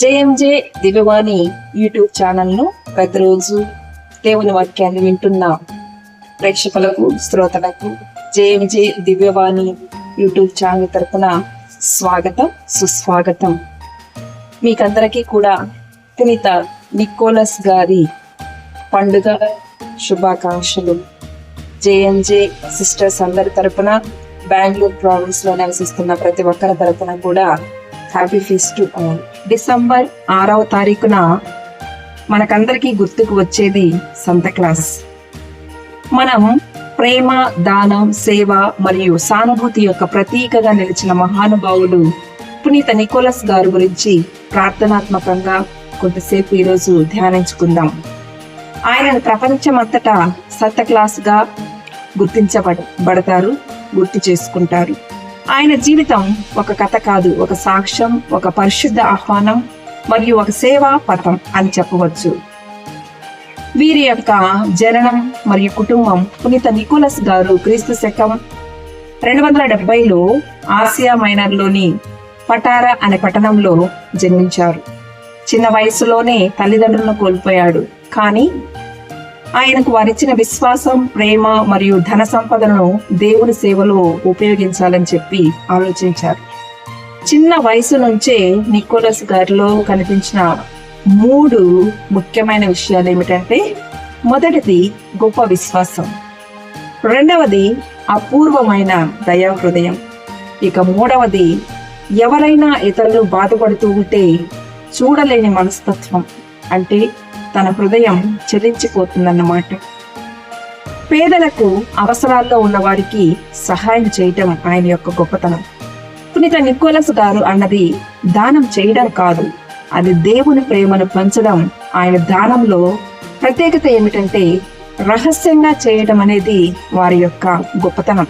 JMJ దివ్యవాణి YouTube ఛానల్ను ప్రతిరోజు దేవుని వాక్యాన్ని వింటున్న ప్రేక్షకులకు శ్రోతలకు జేఎంజే దివ్యవాణి యూట్యూబ్ ఛానల్ తరఫున స్వాగతం సుస్వాగతం. మీకందరికీ కూడా పునీత నికోలస్ గారి పండుగ శుభాకాంక్షలు. జేఎంజే సిస్టర్స్ అందరి తరపున బెంగళూరు ప్రావిన్స్లో నివసిస్తున్న ప్రతి ఒక్కరి తరపున కూడా happy feast to all. December ఆరవ తారీఖున మనకందరికీ గుర్తుకు వచ్చేది సంత క్లాస్. మనం ప్రేమ దానం సేవ మరియు సానుభూతి యొక్క ప్రతీకగా నిలిచిన మహానుభావులు పునీత నికోలస్ గారి గురించి ప్రార్థనాత్మకంగా కొంతసేపు ఈరోజు ధ్యానించుకుందాం. ఆయనను ప్రపంచమంతటా సంత క్లాస్గా గుర్తించబడ బడతారు గుర్తు చేసుకుంటారు. ఆయన జీవితం ఒక కథ కాదు ఒక సాక్ష్యం ఒక పరిశుద్ధ ఆహ్వానం మరియు ఒక సేవా పథం అని చెప్పవచ్చు. వీరి యొక్క జననం మరియు కుటుంబం పునీత నికోలస్ గారు క్రీస్తు శకం రెండు వందల డెబ్బైలో ఆసియా మైనర్లోని పటారా అనే పట్టణంలో జన్మించారు. చిన్న వయసులోనే తల్లిదండ్రులను కోల్పోయాడు. కానీ ఆయనకు వారిచ్చిన విశ్వాసం ప్రేమ మరియు ధన సంపదను దేవుని సేవలో ఉపయోగించాలని చెప్పి ఆలోచించారు. చిన్న వయసు నుంచే నికోలస్ గారిలో కనిపించిన మూడు ముఖ్యమైన విషయాలు ఏమిటంటే మొదటిది గొప్ప విశ్వాసం. రెండవది అపూర్వమైన దయా హృదయం ఇక మూడవది ఎవరైనా ఇతరులు బాధపడుతూ ఉంటే చూడలేని మనస్తత్వం. అంటే తన హృదయం చెలించిపోతుందన్నమాట పేదలకు అవసరాల్లో ఉన్న వారికి సహాయం చేయటం ఆయన యొక్క గొప్పతనం. పునీత నికోలస్ గారు అన్నది దానం చేయడం కాదు అది దేవుని ప్రేమను పంచడం ఆయన దానంలో ప్రత్యేకత ఏమిటంటే రహస్యంగా చేయడం అనేది వారి యొక్క గొప్పతనం.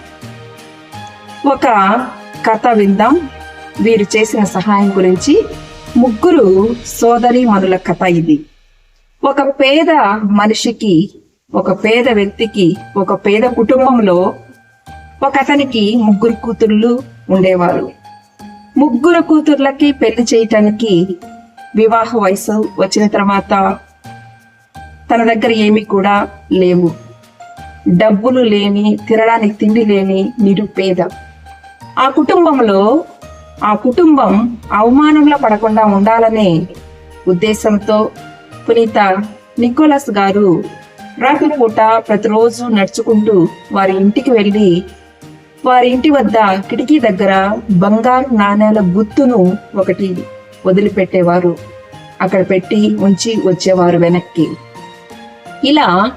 ఒక కథ విందాం. వీరు చేసిన సహాయం గురించి ముగ్గురు సోదరి మనుల కథ ఇది. ఒక పేద మనిషికి ఒక పేద వ్యక్తికి ఒక పేద కుటుంబంలో ఒక అతనికి ముగ్గురు కూతుర్లు ఉండేవారు. ముగ్గురు కూతుర్లకి పెళ్ళి చేయటానికి వివాహ వయసు వచ్చిన తర్వాత తన దగ్గర ఏమీ కూడా లేవు. డబ్బులు లేని తినడానికి తిండి లేని నిరుపేద. ఆ కుటుంబంలో ఆ కుటుంబం అవమానంలో పడకుండా ఉండాలనే ఉద్దేశంతో పునీత నికోలస్ గారు రాత్రిపూట ప్రతిరోజు నడుచుకుంటూ వారి ఇంటికి వెళ్ళి వారి ఇంటి వద్ద కిటికీ దగ్గర బంగారు నాణేల గుత్తును ఒకటి వదిలిపెట్టేవారు. అక్కడ పెట్టి ఉంచి వచ్చేవారు వెనక్కి. ఇలా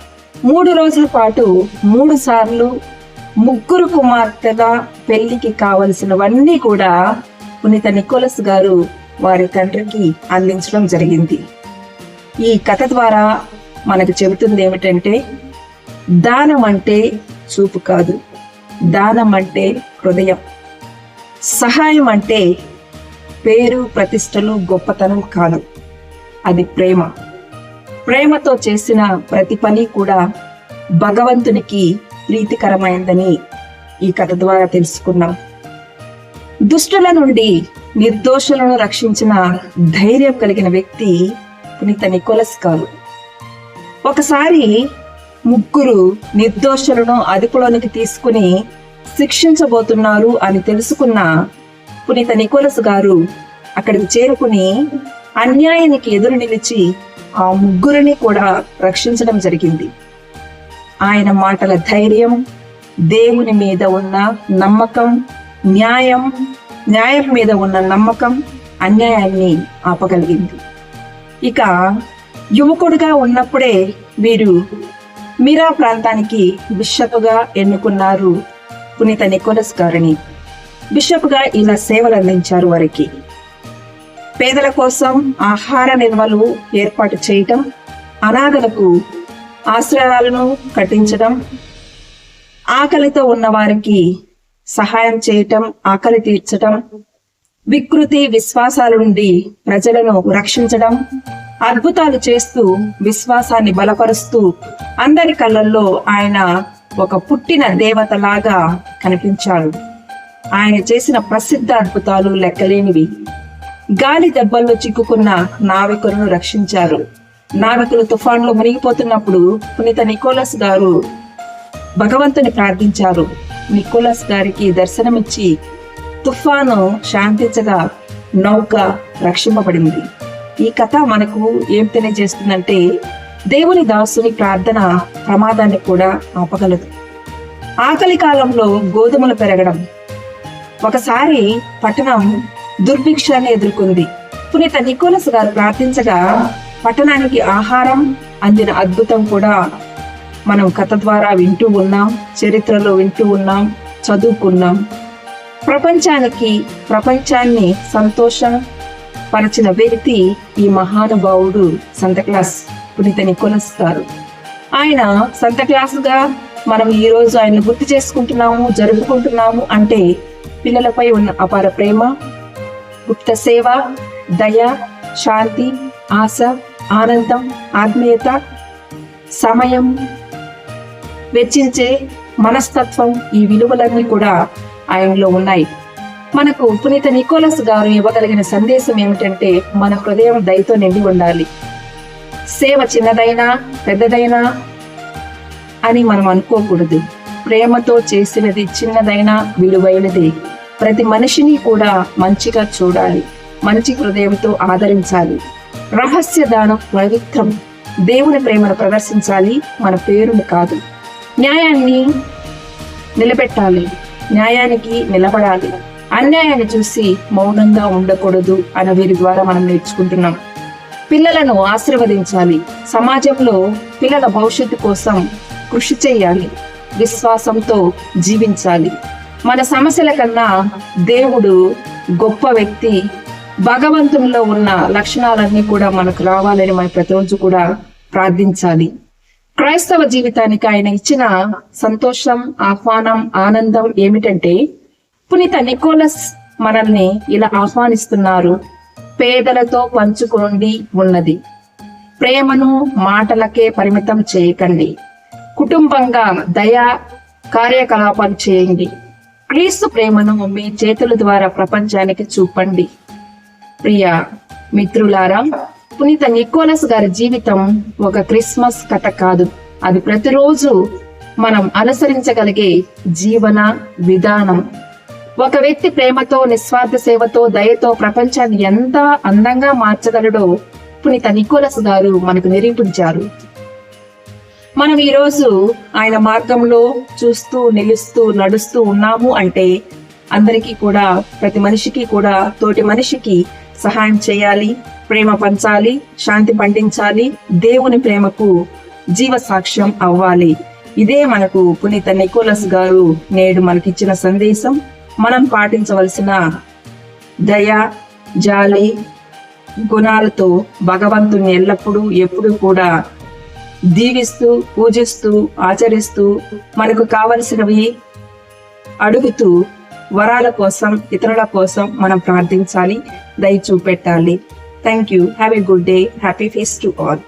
మూడు రోజుల పాటు మూడు సార్లు ముగ్గురు కుమార్తెల పెళ్ళికి కావలసినవన్నీ కూడా పునీత నికోలస్ గారు వారి తండ్రికి అందించడం జరిగింది. ఈ కథ ద్వారా మనకు చెబుతుంది ఏమిటంటే దానం అంటే చూపు కాదు. దానం అంటే హృదయం. సహాయం అంటే పేరు ప్రతిష్టలు గొప్పతనం కాదు. అది ప్రేమ. ప్రేమతో చేసిన ప్రతి పని కూడా భగవంతునికి ప్రీతికరమైందని ఈ కథ ద్వారా తెలుసుకున్నాం. దుష్టుల నుండి నిర్దోషులను రక్షించిన ధైర్యం కలిగిన వ్యక్తి పునీత నికోలస్ గారు ఒకసారి ముగ్గురు నిర్దోషులను అదుపులోనికి తీసుకుని శిక్షించబోతున్నారు అని తెలుసుకున్న పునీత నికోలస్ గారు అక్కడికి చేరుకుని అన్యాయానికి ఎదురు నిలిచి ఆ ముగ్గురిని కూడా రక్షించడం జరిగింది. ఆయన మాటల ధైర్యం దేవుని మీద ఉన్న నమ్మకం న్యాయం న్యాయం మీద ఉన్న నమ్మకం అన్యాయాన్ని ఆపగలిగింది. ఇక యువకుడుగా ఉన్నప్పుడే వీరు మీరా ప్రాంతానికి బిషప్గా ఎన్నుకున్నారు పునీత నికోలస్ గారిని. బిషప్గా ఇలా సేవలు అందించారు వారికి. పేదల కోసం ఆహార నిల్వలు ఏర్పాటు చేయటం అనాథలకు ఆశ్రయాలను కట్టించడం ఆకలితో ఉన్న వారికి సహాయం చేయటం ఆకలి తీర్చటం వికృతి విశ్వాసాల నుండి ప్రజలను రక్షించడం అద్భుతాలు చేస్తూ విశ్వాసాన్ని బలపరుస్తూ అందరి కళ్ళల్లో ఆయన ఒక పుట్టిన దేవతలాగా కనిపించాడు. ఆయన చేసిన ప్రసిద్ధ అద్భుతాలు లెక్కలేనివి. గాలి దెబ్బల్లో చిక్కుకున్న నావికులను రక్షించారు. నావికులు తుఫాన్లో మునిగిపోతున్నప్పుడు పునీత నికోలస్ గారు భగవంతుని ప్రార్థించారు. నికోలస్ గారికి దర్శనమిచ్చి తుఫాను శాంతించగా నౌక రక్షింపబడింది. ఈ కథ మనకు ఏం తెలియజేస్తుందంటే దేవుని దాసుని ప్రార్థన ప్రమాదాన్ని కూడా ఆపగలదు. ఆకలి కాలంలో గోధుమలు పెరగడం. ఒకసారి పట్టణం దుర్భిక్షాన్ని ఎదుర్కొంది. పునీత నికోలస్ గారు ప్రార్థించగా పట్టణానికి ఆహారం అందిన అద్భుతం కూడా మనం కథ ద్వారా వింటూ ఉన్నాం చరిత్రలో వింటూ ఉన్నాం చదువుకున్నాం. ప్రపంచానికి ప్రపంచాన్ని సంతోషం పరచిన వ్యక్తి ఈ మహానుభావుడు సంతక్లాస్ పునీత నికోలస్ గారు. ఆయన సంతక్లాస్గా మనం ఈ రోజు ఆయన గుర్తు చేసుకుంటున్నాము జరుపుకుంటున్నాము అంటే పిల్లలపై ఉన్న అపార ప్రేమ గుప్త సేవ దయ శాంతి ఆశ ఆనందం ఆత్మీయత సమయం వెచ్చించే మనస్తత్వం ఈ విలువలన్నీ కూడా ఆయనలో ఉన్నాయి. మనకు పునీత నికోలస్ గారు ఇవ్వగలిగిన సందేశం ఏమిటంటే మన హృదయం దయతో నిండి ఉండాలి. సేవ చిన్నదైనా పెద్దదైనా అని మనం అనుకోకూడదు. ప్రేమతో చేసినది చిన్నదైనా విలువైనది. ప్రతి మనిషిని కూడా మంచిగా చూడాలి. మంచి హృదయంతో ఆదరించాలి. రహస్య దానం పవిత్రం. దేవుని ప్రేమను ప్రదర్శించాలి మన పేరును కాదు. న్యాయాన్ని నిలబెట్టాలి. న్యాయానికి నిలబడాలి. అన్యాయాన్ని చూసి మౌనంగా ఉండకూడదు అన్న వీరి ద్వారా మనం నేర్చుకుంటున్నాం. పిల్లలను ఆశీర్వదించాలి. సమాజంలో పిల్లల భవిష్యత్తు కోసం కృషి చేయాలి. విశ్వాసంతో జీవించాలి. మన సమస్యల కన్నా దేవుడు గొప్ప వ్యక్తి భగవంతునిలో ఉన్న లక్షణాలన్నీ కూడా మనకు రావాలని మన ప్రతిరోజు కూడా ప్రార్థించాలి. క్రైస్తవ జీవితానికి ఆయన ఇచ్చిన సంతోషం ఆహ్వానం ఆనందం ఏమిటంటే పునీత నికోలస్ మనల్ని ఇలా ఆహ్వానిస్తున్నారు. పేదలతో పంచుకోండి ఉన్నది. ప్రేమను మాటలకే పరిమితం చేయకండి. కుటుంబంగా దయా కార్యకలాపాలు చేయండి. క్రీస్తు ప్రేమను మీ చేతుల ద్వారా ప్రపంచానికి చూపండి. ప్రియ మిత్రులారా పునీత నికోలస్ గారి జీవితం ఒక క్రిస్మస్ కథ కాదు. అది ప్రతిరోజు మనం అనుసరించగలిగే జీవన విధానం. ఒక వ్యక్తి ప్రేమతో నిస్వార్థ సేవతో దయతో ప్రపంచాన్ని ఎంత అందంగా మార్చగలడో పునీత నికోలస్ గారు మనకు నిరూపించారు. మనం ఈరోజు ఆయన మార్గంలో చూస్తూ నిలుస్తూ నడుస్తూ ఉన్నాము అంటే అందరికీ కూడా ప్రతి మనిషికి కూడా తోటి మనిషికి సహాయం చేయాలి ప్రేమ పంచాలి శాంతి పండించాలి దేవుని ప్రేమకు జీవ సాక్ష్యం అవ్వాలి. ఇదే మనకు పునీత నికోలస్ గారు నేడు మనకిచ్చిన సందేశం. మనం పాటించవలసిన దయ జాలి గుణాలతో భగవంతుని ఎల్లప్పుడూ ఎప్పుడు కూడా దీవిస్తూ పూజిస్తూ ఆచరిస్తూ మనకు కావలసినవి అడుగుతూ వరాల కోసం ఇతరుల కోసం మనం ప్రార్థించాలి దయ చూపెట్టాలి. Thank you have a good day happy feast to all